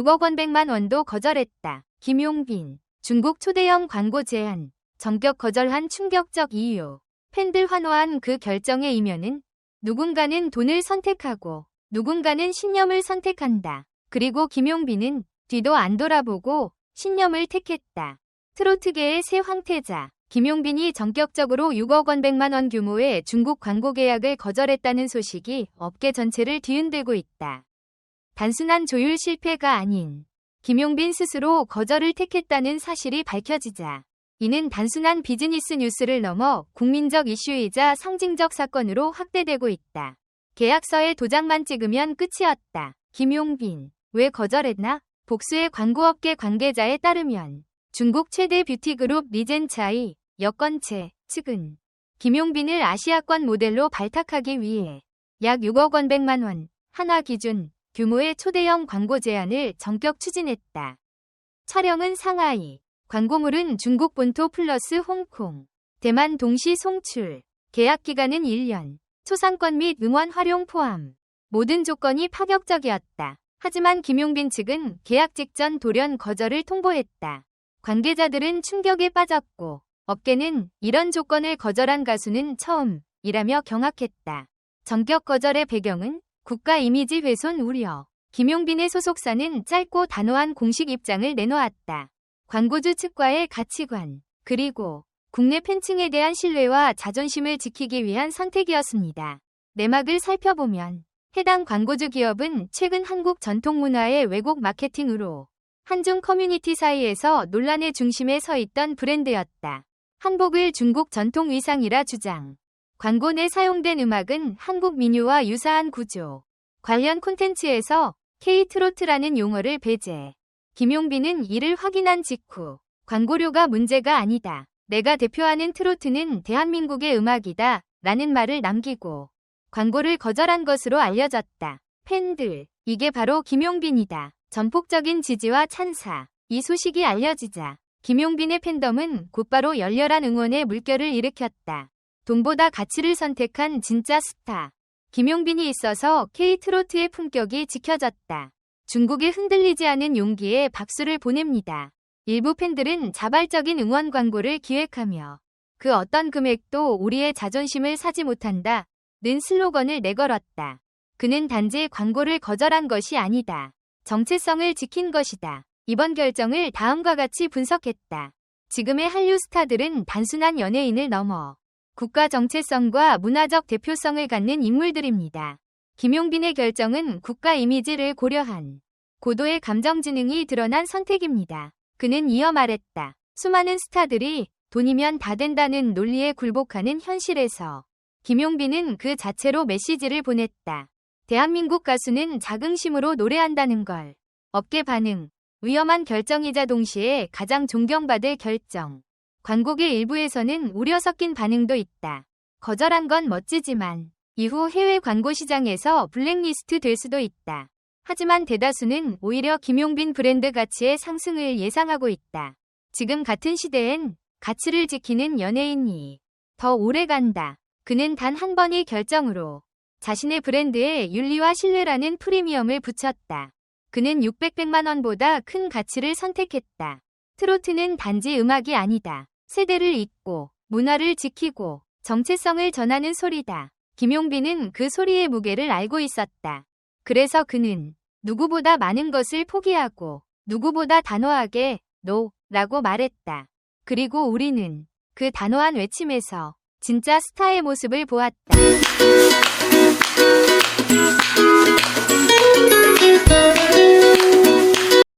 6억 원 100만 원도 거절했다. 김용빈, 중국 초대형 광고 제안, 정격 거절한 충격적 이유. 팬들 환호한 그 결정의 이면은 누군가는 돈을 선택하고 누군가는 신념을 선택한다. 그리고 김용빈은 뒤도 안 돌아보고 신념을 택했다. 트로트계의 새 황태자. 김용빈이 전격적으로 6억 원 100만 원 규모의 중국 광고 계약을 거절했다는 소식이 업계 전체를 뒤흔들고 있다. 단순한 조율 실패가 아닌 김용빈 스스로 거절을 택했다는 사실이 밝혀지자 이는 단순한 비즈니스 뉴스를 넘어 국민적 이슈이자 상징적 사건으로 확대되고 있다. 계약서에 도장만 찍으면 끝이었다. 김용빈 왜 거절했나? 복수의 광고업계 관계자에 따르면 중국 최대 뷰티그룹 리젠차이 여건체 측은 김용빈을 아시아권 모델로 발탁하기 위해 약 6억 원 100만 원 한화 기준 규모의 초대형 광고 제안을 전격 추진했다. 촬영은 상하이, 광고물은 중국 본토 플러스 홍콩, 대만 동시 송출, 계약 기간은 1년, 초상권 및 응원 활용 포함. 모든 조건이 파격적이었다. 하지만 김용빈 측은 계약 직전 돌연 거절을 통보했다. 관계자들은 충격에 빠졌고 업계는 이런 조건을 거절한 가수는 처음이라며 경악했다. 전격 거절의 배경은 국가 이미지 훼손 우려. 김용빈의 소속사는 짧고 단호한 공식 입장을 내놓았다. 광고주 측과의 가치관, 그리고 국내 팬층에 대한 신뢰와 자존심을 지키기 위한 선택이었습니다. 내막을 살펴보면 해당 광고주 기업은 최근 한국 전통문화의 왜곡 마케팅으로 한중 커뮤니티 사이에서 논란의 중심에 서 있던 브랜드였다. 한복을 중국 전통 의상이라 주장. 광고 내 사용된 음악은 한국 민요와 유사한 구조. 관련 콘텐츠에서 K-트로트라는 용어를 배제. 김용빈은 이를 확인한 직후 광고료가 문제가 아니다. 내가 대표하는 트로트는 대한민국의 음악이다. 라는 말을 남기고 광고를 거절한 것으로 알려졌다. 팬들, 이게 바로 김용빈이다. 전폭적인 지지와 찬사. 이 소식이 알려지자 김용빈의 팬덤은 곧바로 열렬한 응원의 물결을 일으켰다. 돈보다 가치를 선택한 진짜 스타. 김용빈이 있어서 K-트로트의 품격이 지켜졌다. 중국에 흔들리지 않은 용기에 박수를 보냅니다. 일부 팬들은 자발적인 응원 광고를 기획하며 그 어떤 금액도 우리의 자존심을 사지 못한다. 는 슬로건을 내걸었다. 그는 단지 광고를 거절한 것이 아니다. 정체성을 지킨 것이다. 이번 결정을 다음과 같이 분석했다. 지금의 한류 스타들은 단순한 연예인을 넘어 국가 정체성과 문화적 대표성을 갖는 인물들입니다. 김용빈의 결정은 국가 이미지를 고려한 고도의 감정지능이 드러난 선택입니다. 그는 이어 말했다. 수많은 스타들이 돈이면 다 된다는 논리에 굴복하는 현실에서 김용빈은 그 자체로 메시지를 보냈다. 대한민국 가수는 자긍심으로 노래한다는 걸. 업계 반응. 위험한 결정이자 동시에 가장 존경받을 결정. 광고계 일부에서는 우려 섞인 반응도 있다. 거절한 건 멋지지만 이후 해외 광고 시장에서 블랙리스트 될 수도 있다. 하지만 대다수는 오히려 김용빈 브랜드 가치의 상승을 예상하고 있다. 지금 같은 시대엔 가치를 지키는 연예인이 더 오래 간다. 그는 단 한 번의 결정으로 자신의 브랜드에 윤리와 신뢰라는 프리미엄을 붙였다. 그는 600백만 원보다 큰 가치를 선택했다. 트로트는 단지 음악이 아니다. 세대를 잇고 문화를 지키고 정체성을 전하는 소리다. 김용빈은 그 소리의 무게를 알고 있었다. 그래서 그는 누구보다 많은 것을 포기하고 누구보다 단호하게 no 라고 말했다. 그리고 우리는 그 단호한 외침에서 진짜 스타의 모습을 보았다.